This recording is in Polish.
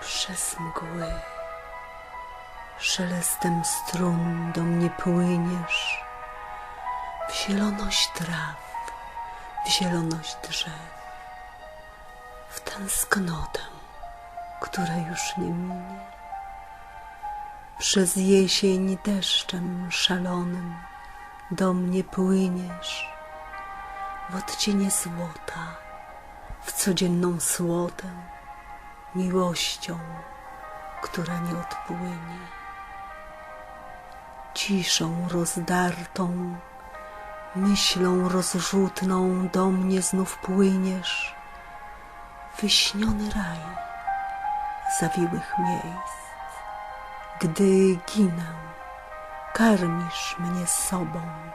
Przez mgły, szelestem strun do mnie płyniesz, w zieloność traw, w zieloność drzew, w tęsknotę, która już nie minie. Przez jesień deszczem szalonym do mnie płyniesz, w odcienie złota, w codzienną słotę, miłością, która nie odpłynie. Ciszą rozdartą, myślą rozrzutną do mnie znów płyniesz, wyśniony raj zawiłych miejsc. Gdy ginę, karmisz mnie sobą